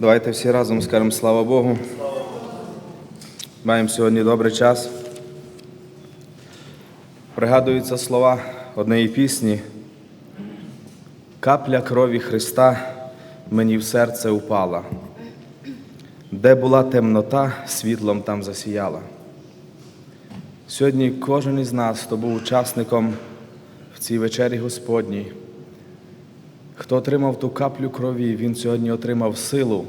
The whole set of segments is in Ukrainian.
Давайте всі разом скажемо слава Богу. Маємо сьогодні добрий час. Пригадуються слова однієї пісні. Капля крові Христа мені в серце упала. Де була темнота, світлом там засіяла. Сьогодні кожен із нас, хто був учасником в цій вечері Господній, хто отримав ту каплю крові, він сьогодні отримав силу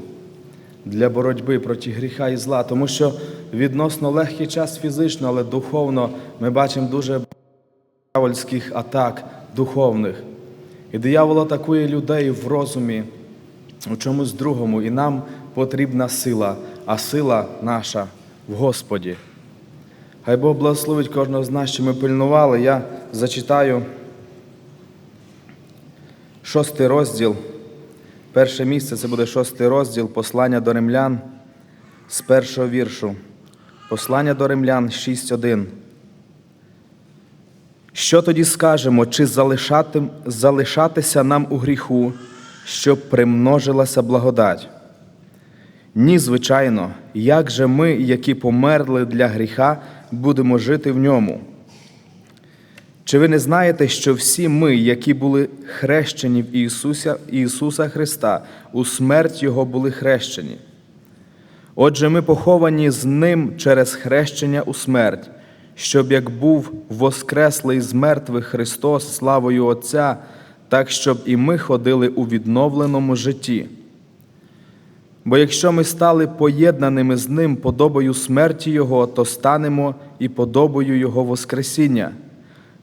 для боротьби проти гріха і зла, тому що відносно легкий час фізично, але духовно ми бачимо дуже диявольських атак духовних. І диявол атакує людей в розумі, у чомусь другому, і нам потрібна сила, а сила наша в Господі. Хай Бог благословить кожного з нас, що ми пильнували. Я зачитаю шостий розділ. Перше місце це буде шостий розділ послання до римлян з першого віршу. Послання до римлян 6.1. Що тоді скажемо, чи залишати, залишатися нам у гріху, щоб примножилася благодать? Ні, звичайно, як же ми, які померли для гріха, будемо жити в ньому? Чи ви не знаєте, що всі ми, які були хрещені в Ісуса, Ісуса Христа, у смерть Його були хрещені? Отже, ми поховані з Ним через хрещення у смерть, щоб як був воскреслий з мертвих Христос славою Отця, так щоб і ми ходили у відновленому житті. Бо якщо ми стали поєднаними з Ним подобою смерті Його, то станемо і подобою Його Воскресіння,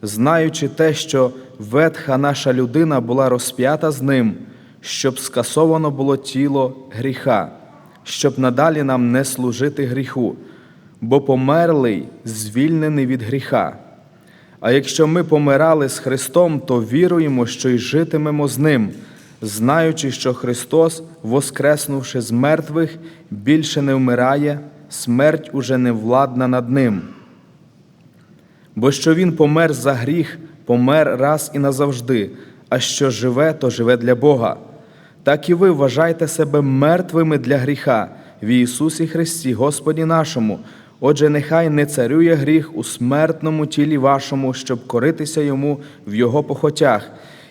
знаючи те, що ветха наша людина була розп'ята з Ним, щоб скасовано було тіло гріха, щоб надалі нам не служити гріху, бо померлий звільнений від гріха. А якщо ми помирали з Христом, то віруємо, що й житимемо з Ним, знаючи, що Христос, воскреснувши з мертвих, більше не вмирає, смерть уже не владна над Ним. Бо що Він помер за гріх, помер раз і назавжди, а що живе, то живе для Бога. Так і ви вважайте себе мертвими для гріха в Ісусі Христі, Господі нашому. Отже, нехай не царює гріх у смертному тілі вашому, щоб коритися йому в Його похотях,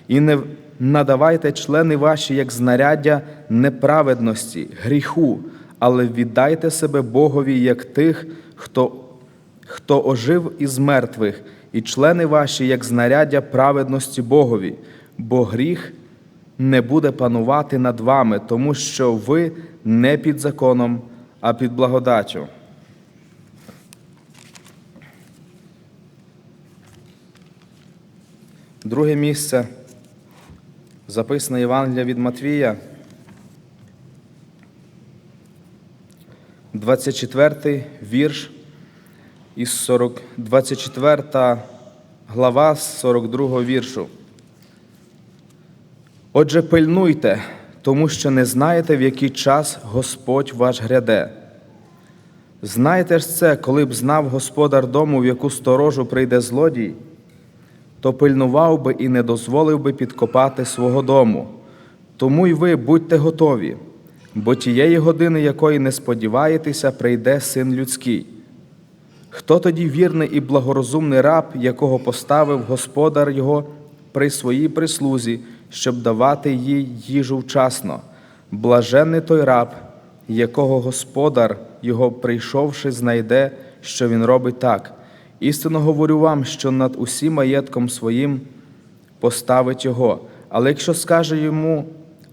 і не надавайте члени ваші як знаряддя неправедності, гріху, але віддайте себе Богові як тих, хто, хто ожив із мертвих, і члени ваші як знаряддя праведності Богові, бо гріх не буде панувати над вами, тому що ви не під законом, а під благодаттю. Друге місце. Записане Євангелія від Матвія, 24 вірш із 40, 24 глава з 42 віршу. Отже, пильнуйте, тому що не знаєте, в який час Господь ваш гряде. Знаєте ж це, коли б знав господар дому, в яку сторожу прийде злодій, то пильнував би і не дозволив би підкопати свого дому. Тому й ви будьте готові, бо тієї години, якої не сподіваєтеся, прийде син людський. Хто тоді вірний і благорозумний раб, якого поставив господар його при своїй прислузі, щоб давати їй їжу вчасно? Блаженний той раб, якого господар його прийшовши, знайде, що він робить так. Істинно говорю вам, що над усім маєтком своїм поставить його. Але якщо скаже йому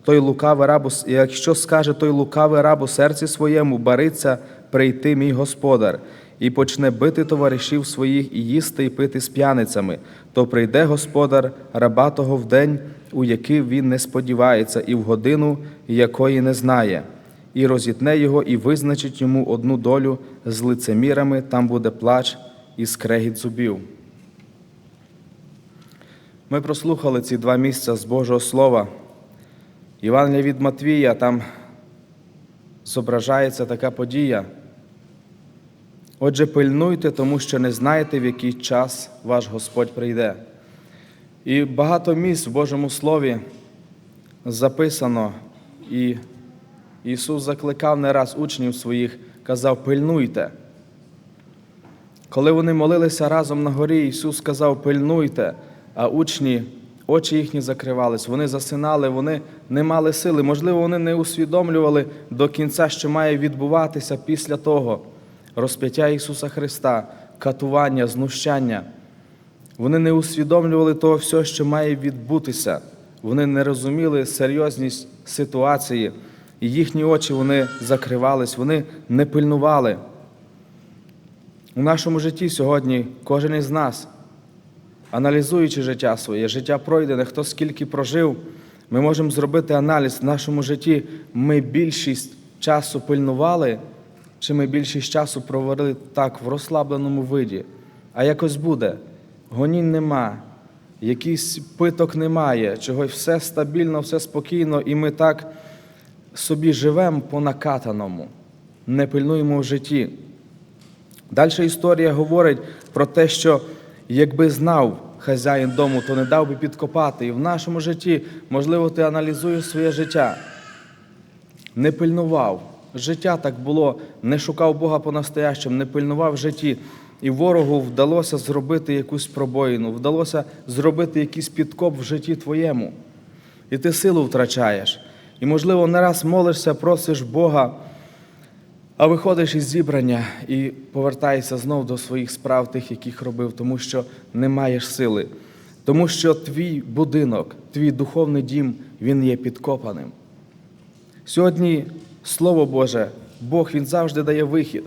той лукавий раб, якщо скаже той лукавий раб у серці своєму, бариться прийти мій господар, і почне бити товаришів своїх, і їсти, і пити з п'яницями, то прийде господар раба того в день, у який він не сподівається, і в годину, якої не знає, і розітне його, і визначить йому одну долю з лицемірами, там буде плач і скрегіт зубів. Ми прослухали ці два місця з Божого Слова. Євангелія від Матвія, там зображається така подія. Отже, пильнуйте, тому що не знаєте, в який час ваш Господь прийде. І багато місць в Божому Слові записано і Ісус закликав не раз учнів своїх, казав: пильнуйте. Коли вони молилися разом на горі, Ісус сказав: пильнуйте, а учні, очі їхні закривались, вони засинали, вони не мали сили. Можливо, вони не усвідомлювали до кінця, що має відбуватися після того розп'яття Ісуса Христа, катування, знущання. Вони не усвідомлювали того всього, що має відбутися. Вони не розуміли серйозність ситуації, і їхні очі вони закривались, вони не пильнували. У нашому житті сьогодні кожен із нас, аналізуючи життя своє, життя пройдене, хто скільки прожив, ми можемо зробити аналіз в нашому житті. Ми більшість часу пильнували, чи ми більшість часу провели так в розслабленому виді. А якось буде. Гонінь нема, якийсь питок немає, чогось все стабільно, все спокійно, і ми так собі живемо по накатаному, не пильнуємо в житті. Далі історія говорить про те, що якби знав хазяїн дому, то не дав би підкопати. І в нашому житті, можливо, ти аналізуєш своє життя, не пильнував. Життя так було, не шукав Бога по-настоящому, не пильнував житті. І ворогу вдалося зробити якусь пробоїну, вдалося зробити якийсь підкоп в житті твоєму. І ти силу втрачаєш. І, можливо, не раз молишся, просиш Бога, а виходиш із зібрання і повертаєшся знов до своїх справ, тих, яких робив, тому що не маєш сили, тому що твій будинок, твій духовний дім, він є підкопаним. Сьогодні Слово Боже, Бог Він завжди дає вихід.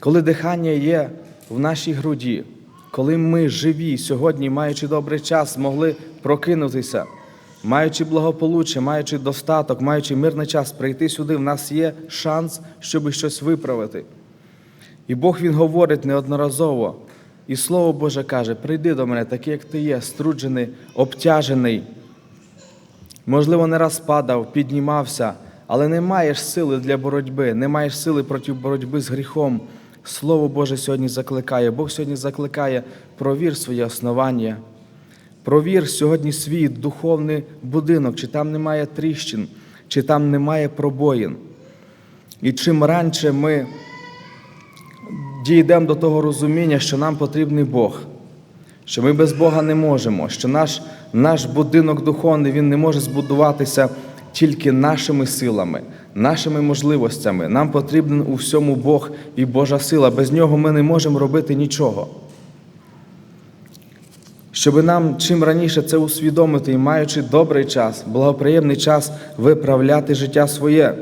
Коли дихання є в нашій груді, коли ми живі сьогодні, маючи добрий час, змогли прокинутися, маючи благополуччя, маючи достаток, маючи мирний час прийти сюди, в нас є шанс, щоб щось виправити. І Бог Він говорить неодноразово. І Слово Боже каже: прийди до мене, такий, як ти є, струджений, обтяжений. Можливо, не раз падав, піднімався, але не маєш сили для боротьби, не маєш сили проти боротьби з гріхом. Слово Боже сьогодні закликає. Бог сьогодні закликає, провір своє основання. Провір сьогодні свій духовний будинок, чи там немає тріщин, чи там немає пробоїн. І чим раніше ми дійдемо до того розуміння, що нам потрібний Бог, що ми без Бога не можемо, що наш, наш будинок духовний він не може збудуватися тільки нашими силами, нашими можливостями. Нам потрібен у всьому Бог і Божа сила. Без нього ми не можемо робити нічого. Щоб нам чим раніше це усвідомити і маючи добрий час, благоприємний час виправляти життя своє.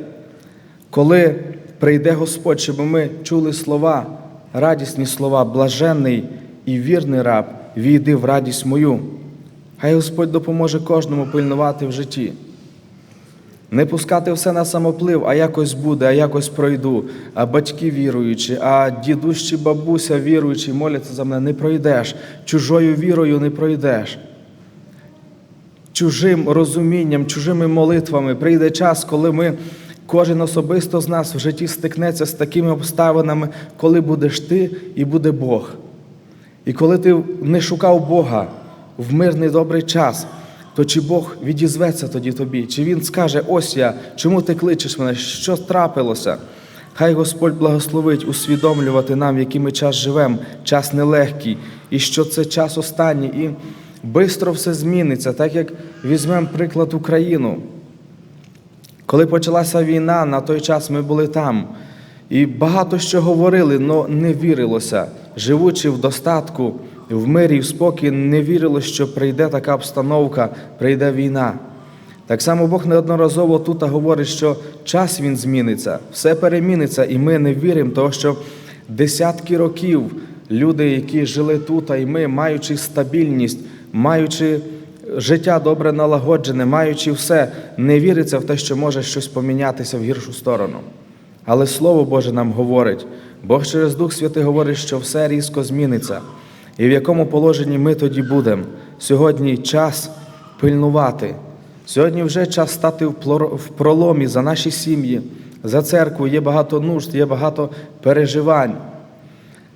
Коли прийде Господь, щоб ми чули слова, радісні слова, блаженний і вірний раб, війди в радість мою. Хай Господь допоможе кожному пильнувати в житті. Не пускати все на самоплив, а якось буде, а якось пройду. А батьки віруючі, а дідусь чи бабуся віруючі, моляться за мене, не пройдеш. Чужою вірою не пройдеш. Чужим розумінням, чужими молитвами прийде час, коли ми, кожен особисто з нас в житті стикнеться з такими обставинами, коли будеш ти і буде Бог. І коли ти не шукав Бога в мирний добрий час, то чи Бог відізветься тоді тобі? Чи Він скаже, ось я, чому ти кличеш мене, що трапилося? Хай Господь благословить усвідомлювати нам, який ми час живемо, час нелегкий, і що це час останній, і швидко все зміниться, так як візьмемо приклад Україну. Коли почалася війна, на той час ми були там. І багато що говорили, але не вірилося. Живучи в достатку, в мирі, в спокій, не вірило, що прийде така обстановка, прийде війна. Так само Бог неодноразово тут говорить, що час він зміниться, все переміниться, і ми не віримо, тому що десятки років люди, які жили тут, і ми, маючи стабільність, маючи життя добре налагоджене, маючи все, не віриться в те, що може щось помінятися в гіршу сторону. Але Слово Боже нам говорить, Бог через Дух Святий говорить, що все різко зміниться. І в якому положенні ми тоді будемо? Сьогодні час пильнувати. Сьогодні вже час стати в проломі за наші сім'ї, за церкву. Є багато нужд, є багато переживань.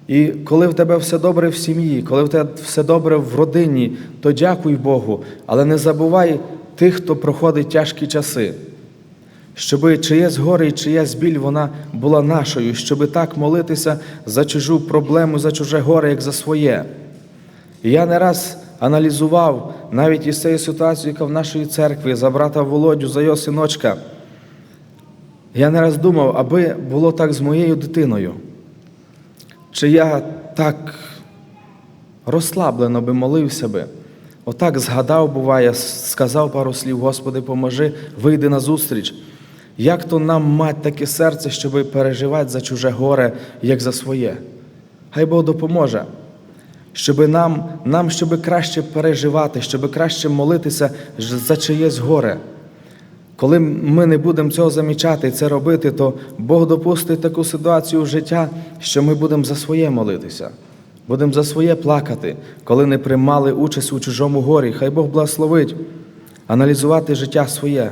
І коли в тебе все добре в сім'ї, коли в тебе все добре в родині, то дякуй Богу, але не забувай тих, хто проходить тяжкі часи. Щоби чиєсь горе і чиясь біль вона була нашою, щоби так молитися за чужу проблему, за чуже горе, як за своє. І я не раз аналізував навіть із цією ситуацією, яка в нашій церкві, за брата Володю, за його синочка. Я не раз думав, аби було так з моєю дитиною. Чи я так розслаблено би молився би, отак згадав, буває, сказав пару слів, Господи, поможи, вийди на зустріч. Як то нам мать таке серце, щоб переживати за чуже горе, як за своє? Хай Бог допоможе, щоб нам, нам щоб краще переживати, щоб краще молитися за чиєсь горе. Коли ми не будемо цього замічати і це робити, то Бог допустить таку ситуацію в життя, що ми будемо за своє молитися, будемо за своє плакати, коли не приймали участь у чужому горі. Хай Бог благословить аналізувати життя своє.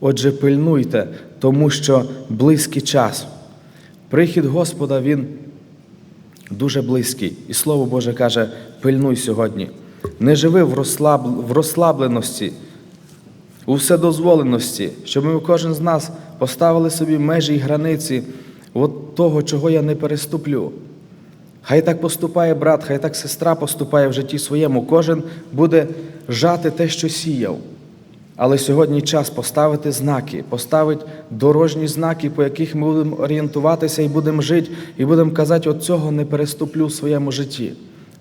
Отже, пильнуйте, тому що близький час. Прихід Господа Він дуже близький. І Слово Боже каже: пильнуй сьогодні. Не живи в, розслаб... в розслабленості, у вседозволеності, щоб ми кожен з нас поставили собі межі і границі от того, чого я не переступлю. Хай так поступає брат, хай так сестра поступає в житті своєму. Кожен буде жати те, що сіяв. Але сьогодні час поставити знаки, поставити дорожні знаки, по яких ми будемо орієнтуватися і будемо жити, і будемо казати, от цього не переступлю в своєму житті.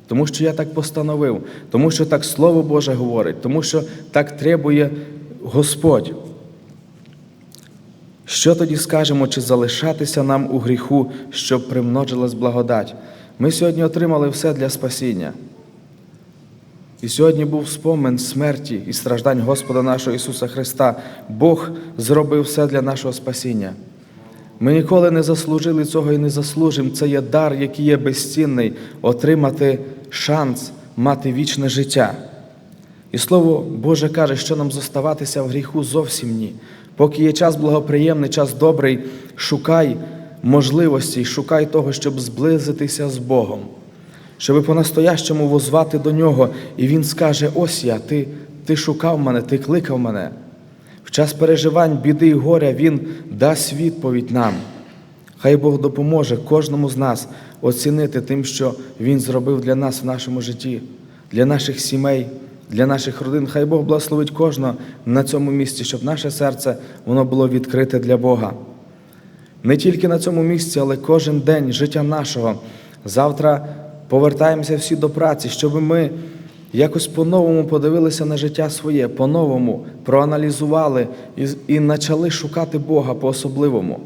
Тому що я так постановив, тому що так Слово Боже говорить, тому що так требує Господь. Що тоді скажемо, чи залишатися нам у гріху, щоб примножилась благодать? Ми сьогодні отримали все для спасіння. І сьогодні був спомин смерті і страждань Господа нашого Ісуса Христа. Бог зробив все для нашого спасіння. Ми ніколи не заслужили цього і не заслужимо. Це є дар, який є безцінний, отримати шанс мати вічне життя. І Слово Боже каже, що нам зоставатися в гріху зовсім ні. Поки є час благоприємний, час добрий, шукай можливості, шукай того, щоб зблизитися з Богом, щоб по-настоящому возвати до Нього, і Він скаже: Ось я, ти, ти шукав мене, ти кликав мене. В час переживань, біди і горя Він дасть відповідь нам. Хай Бог допоможе кожному з нас оцінити тим, що Він зробив для нас в нашому житті, для наших сімей, для наших родин. Хай Бог благословить кожного на цьому місці, щоб наше серце воно було відкрите для Бога. Не тільки на цьому місці, але кожен день життя нашого. Завтра повертаємося всі до праці, щоб ми якось по-новому подивилися на життя своє, по-новому проаналізували і, почали шукати Бога по-особливому.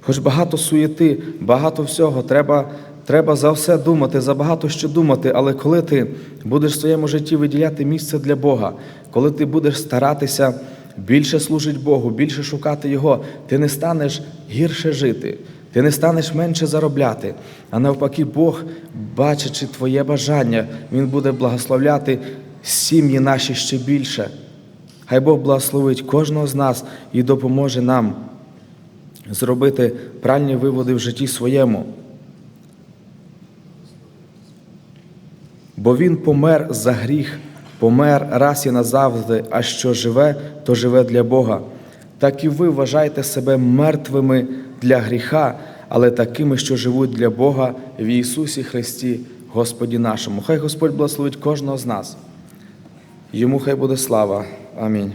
Хоч багато суєти, багато всього, треба, треба за все думати, за багато що думати, але коли ти будеш в своєму житті виділяти місце для Бога, коли ти будеш старатися більше служити Богу, більше шукати Його, ти не станеш гірше жити, ти не станеш менше заробляти. А навпаки, Бог, бачачи твоє бажання, Він буде благословляти сім'ї наші ще більше. Хай Бог благословить кожного з нас і допоможе нам зробити правильні виводи в житті своєму. Бо Він помер за гріх, помер раз і назавжди, а що живе, то живе для Бога. Так і ви вважаєте себе мертвими для гріха, але такими, що живуть для Бога в Ісусі Христі, Господі нашому. Хай Господь благословить кожного з нас. Йому хай буде слава. Амінь.